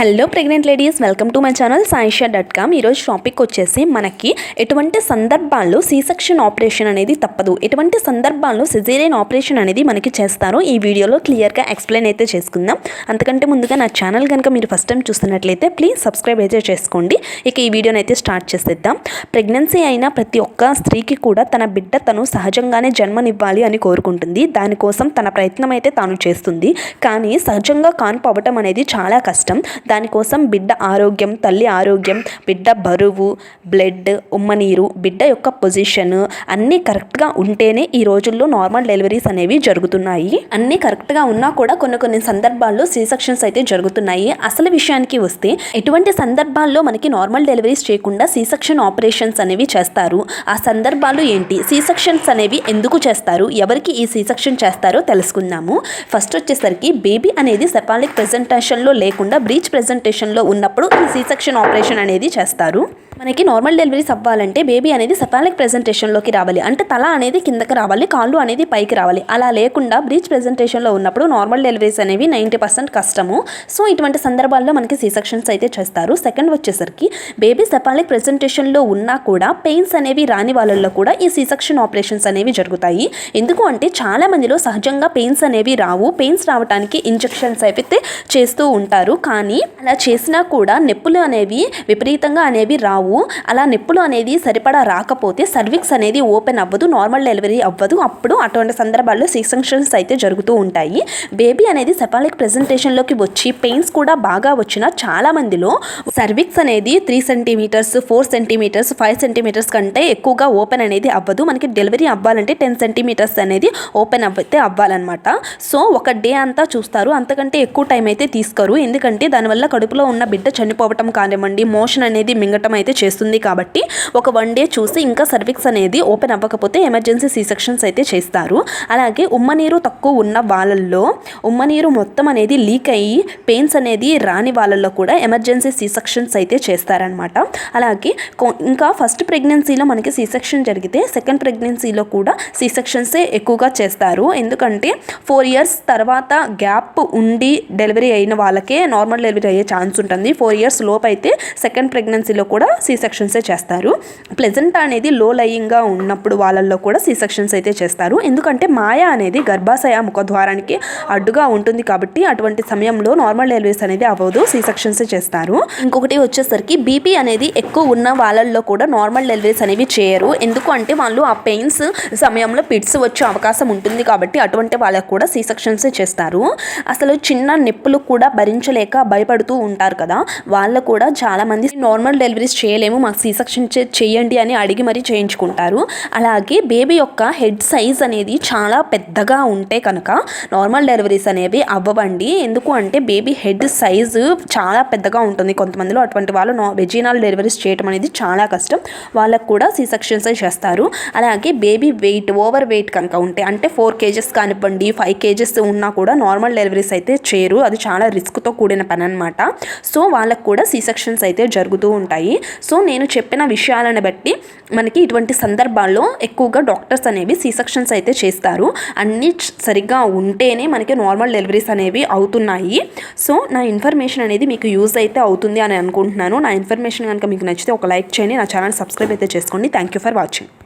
Hello pregnant ladies welcome to my channel Saisha dot com ఈరోజు topic వచ్చేసి మనకి ఎటువంటి సందర్భాల్లో సీ సెక్షన్ ఆపరేషన్ అనేది తప్పదు. ఎటువంటి సందర్భాల్లో సిజేరియన్ ఆపరేషన్ అనేది మనకి చేస్తారో? ఈ వీడియోలో క్లియర్గా ఎక్స్ప్లెయిన్ అయితే చేసుకుందాం. అంతకంటే ముందుగా నా ఛానల్ కనుక మీరు ఫస్ట్ టైం చూస్తున్నట్లయితే ప్లీజ్ సబ్స్క్రైబ్ అయితే చేసుకోండి. ఇక ఈ వీడియోని అయితే స్టార్ట్ చేసేద్దాం. ప్రెగ్నెన్సీ అయిన ప్రతి ఒక్క స్త్రీకి కూడా తన బిడ్డ తను సహజంగానే జన్మనివ్వాలి అని కోరుకుంటుంది. దానికోసం తన ప్రయత్నం అయితే తాను చేస్తుంది. కానీ సహజంగా కాన్పు అనేది చాలా కష్టం. దానికోసం బిడ్డ ఆరోగ్యం తల్లి ఆరోగ్యం బిడ్డ బరువు బ్లడ్ ఉమ్మనీరు బిడ్డ యొక్క పొజిషన్ అన్నీ కరెక్ట్గా ఉంటేనే ఈ రోజుల్లో నార్మల్ డెలివరీస్ అనేవి జరుగుతున్నాయి. అన్నీ కరెక్ట్గా ఉన్నా కూడా కొన్ని కొన్ని సందర్భాల్లో సీ సెక్షన్స్ అయితే జరుగుతున్నాయి. అసలు విషయానికి వస్తే ఎటువంటి సందర్భాల్లో మనకి నార్మల్ డెలివరీస్ చేయకుండా సీ సెక్షన్ ఆపరేషన్స్ అనేవి చేస్తారు. ఆ సందర్భాలు ఏంటి? సీ సెక్షన్స్ అనేవి ఎందుకు చేస్తారు? ఎవరికి ఈ సీ సెక్షన్ చేస్తారో తెలుసుకుందాము. ఫస్ట్ వచ్చేసరికి బేబీ అనేది సెపాలిక్ ప్రెజెంటేషన్లో లేకుండా బ్రీచ్ ప్రెజెంటేషన్లో ఉన్నప్పుడు ఈ సీ సెక్షన్ ఆపరేషన్ అనేది చేస్తారు. మనకి నార్మల్ డెలివరీస్ అవ్వాలంటే బేబీ అనేది సెపాలిక్ ప్రెజెంటేషన్లోకి రావాలి. అంటే తల అనేది కిందకి రావాలి కాళ్ళు అనేది పైకి రావాలి. అలా లేకుండా బ్రీచ్ ప్రెజెంటేషన్లో ఉన్నప్పుడు నార్మల్ డెలివరీస్ అనేవి నైంటీ పర్సెంట్ కష్టము. సో ఇటువంటి సందర్భాల్లో మనకి సీ సెక్షన్స్ అయితే చేస్తారు. సెకండ్ వచ్చేసరికి బేబీ సెపాలిక్ ప్రెజెంటేషన్లో ఉన్నా కూడా పెయిన్స్ అనేవి రాని వాళ్ళల్లో కూడా ఈ సీ సెక్షన్ ఆపరేషన్స్ అనేవి జరుగుతాయి. ఎందుకు అంటే చాలా మందిలో సహజంగా పెయిన్స్ అనేవి రావు. పెయిన్స్ రావడానికి ఇంజెక్షన్స్ అయితే చేస్తూ ఉంటారు. కానీ అలా చేసినా కూడా నొప్పులు అనేవి విపరీతంగా అనేవి రావు. అలా నొప్పులు అనేది సరిపడా రాకపోతే సర్విక్స్ అనేది ఓపెన్ అవ్వదు నార్మల్ డెలివరీ అవ్వదు. అప్పుడు అటువంటి సందర్భాల్లో సిక్సెక్షన్స్ అయితే జరుగుతూ ఉంటాయి. బేబీ అనేది సెపాలిక్ ప్రెజెంటేషన్లోకి వచ్చి పెయిన్స్ కూడా బాగా వచ్చిన చాలా మందిలో సర్విక్స్ అనేది three centimetres four centimetres five centimetres కంటే ఎక్కువగా ఓపెన్ అనేది అవ్వదు. మనకి డెలివరీ అవ్వాలంటే టెన్ సెంటీమీటర్స్ అనేది ఓపెన్ అవ్వతే అవ్వాలన్నమాట. సో ఒక డే అంతా చూస్తారు. అంతకంటే ఎక్కువ టైం అయితే తీసుకోరు. ఎందుకంటే దానివల్ల కడుపులో ఉన్న బిడ్డ చనిపోవటం కానివ్వండి మోషన్ అనేది మింగటం అయితే చేస్తుంది కాబట్టి ఒక వన్ డే చూసి ఇంకా సర్విక్స్ అనేది ఓపెన్ అవ్వకపోతే ఎమర్జెన్సీ సీ సెక్షన్స్ అయితే చేస్తారు. అలాగే ఉమ్మనీరు తక్కువ ఉన్న వాళ్ళల్లో ఉమ్మనీరు మొత్తం అనేది లీక్ అయ్యి పెయిన్స్ అనేది రాని వాళ్ళల్లో కూడా ఎమర్జెన్సీ సీ సెక్షన్స్ అయితే చేస్తారనమాట అలాగే ఇంకా ఫస్ట్ ప్రెగ్నెన్సీలో మనకి సీ సెక్షన్ జరిగితే సెకండ్ ప్రెగ్నెన్సీలో కూడా సీ సెక్షన్సే ఎక్కువగా చేస్తారు. ఎందుకంటే ఫోర్ ఇయర్స్ తర్వాత గ్యాప్ ఉండి డెలివరీ అయిన వాళ్ళకే నార్మల్ డెలివరీ అయ్యే ఛాన్స్ ఉంటుంది. ఫోర్ ఇయర్స్ లోపు అయితే సెకండ్ ప్రెగ్నెన్సీలో కూడా సీ సెక్షన్సే చేస్తారు. ప్లెజెంట్ అనేది లో లయింగ్గా ఉన్నప్పుడు వాళ్ళల్లో కూడా సీ సెక్షన్స్ అయితే చేస్తారు. ఎందుకంటే మాయ అనేది గర్భాశయ ముఖద్వారానికి అడ్డుగా ఉంటుంది కాబట్టి అటువంటి సమయంలో నార్మల్ డెలివరీస్ అనేది అవ్వదు. సీ సెక్షన్సే చేస్తారు. ఇంకొకటి వచ్చేసరికి బీపీ అనేది ఎక్కువ ఉన్న వాళ్ళల్లో కూడా నార్మల్ డెలివరీస్ అనేవి చేయరు. ఎందుకు అంటే వాళ్ళు ఆ పెయిన్స్ సమయంలో పిట్స్ వచ్చే అవకాశం ఉంటుంది కాబట్టి అటువంటి వాళ్ళకు కూడా సీ సెక్షన్సే చేస్తారు. అసలు చిన్న నొప్పులు కూడా భరించలేక భయపడుతూ ఉంటారు కదా వాళ్ళు కూడా చాలామంది నార్మల్ డెలివరీస్ చేయలేము మాకు సీ సెక్షన్ చేయండి అని అడిగి మరీ చేయించుకుంటారు. అలాగే బేబీ యొక్క హెడ్ సైజ్ అనేది చాలా పెద్దగా ఉంటే కనుక నార్మల్ డెలివరీస్ అనేవి అవ్వవండి. ఎందుకు అంటే బేబీ హెడ్ సైజు చాలా పెద్దగా ఉంటుంది. కొంతమందిలో అటువంటి వాళ్ళు నా వెజినల్ డెలివరీస్ చేయడం అనేది చాలా కష్టం. వాళ్ళకు కూడా సీ సెక్షన్స్ చేస్తారు. అలాగే బేబీ వెయిట్ ఓవర్ వెయిట్ కనుక ఉంటే అంటే ఫోర్ కేజెస్ కానివ్వండి ఫైవ్ కేజెస్ ఉన్నా కూడా నార్మల్ డెలివరీస్ అయితే చేయరు. అది చాలా రిస్క్తో కూడిన పని అనమాట సో వాళ్ళకు కూడా సీ సెక్షన్స్ అయితే జరుగుతూ ఉంటాయి. సో నేను చెప్పిన విషయాలను బట్టి మనకి ఇటువంటి సందర్భాల్లో ఎక్కువగా డాక్టర్స్ అనేవి సీ సెక్షన్స్ అయితే చేస్తారు. అన్నీ సరిగ్గా ఉంటేనే మనకి నార్మల్ డెలివరీస్ అనేవి అవుతున్నాయి. సో నా ఇన్ఫర్మేషన్ అనేది మీకు యూజ్ అయితే అవుతుంది అని అనుకుంటున్నాను. నా ఇన్ఫర్మేషన్ కనుక మీకు నచ్చితే ఒక లైక్ చేయండి. నా ఛానల్ సబ్స్క్రైబ్ అయితే చేసుకోండి. Thank you for watching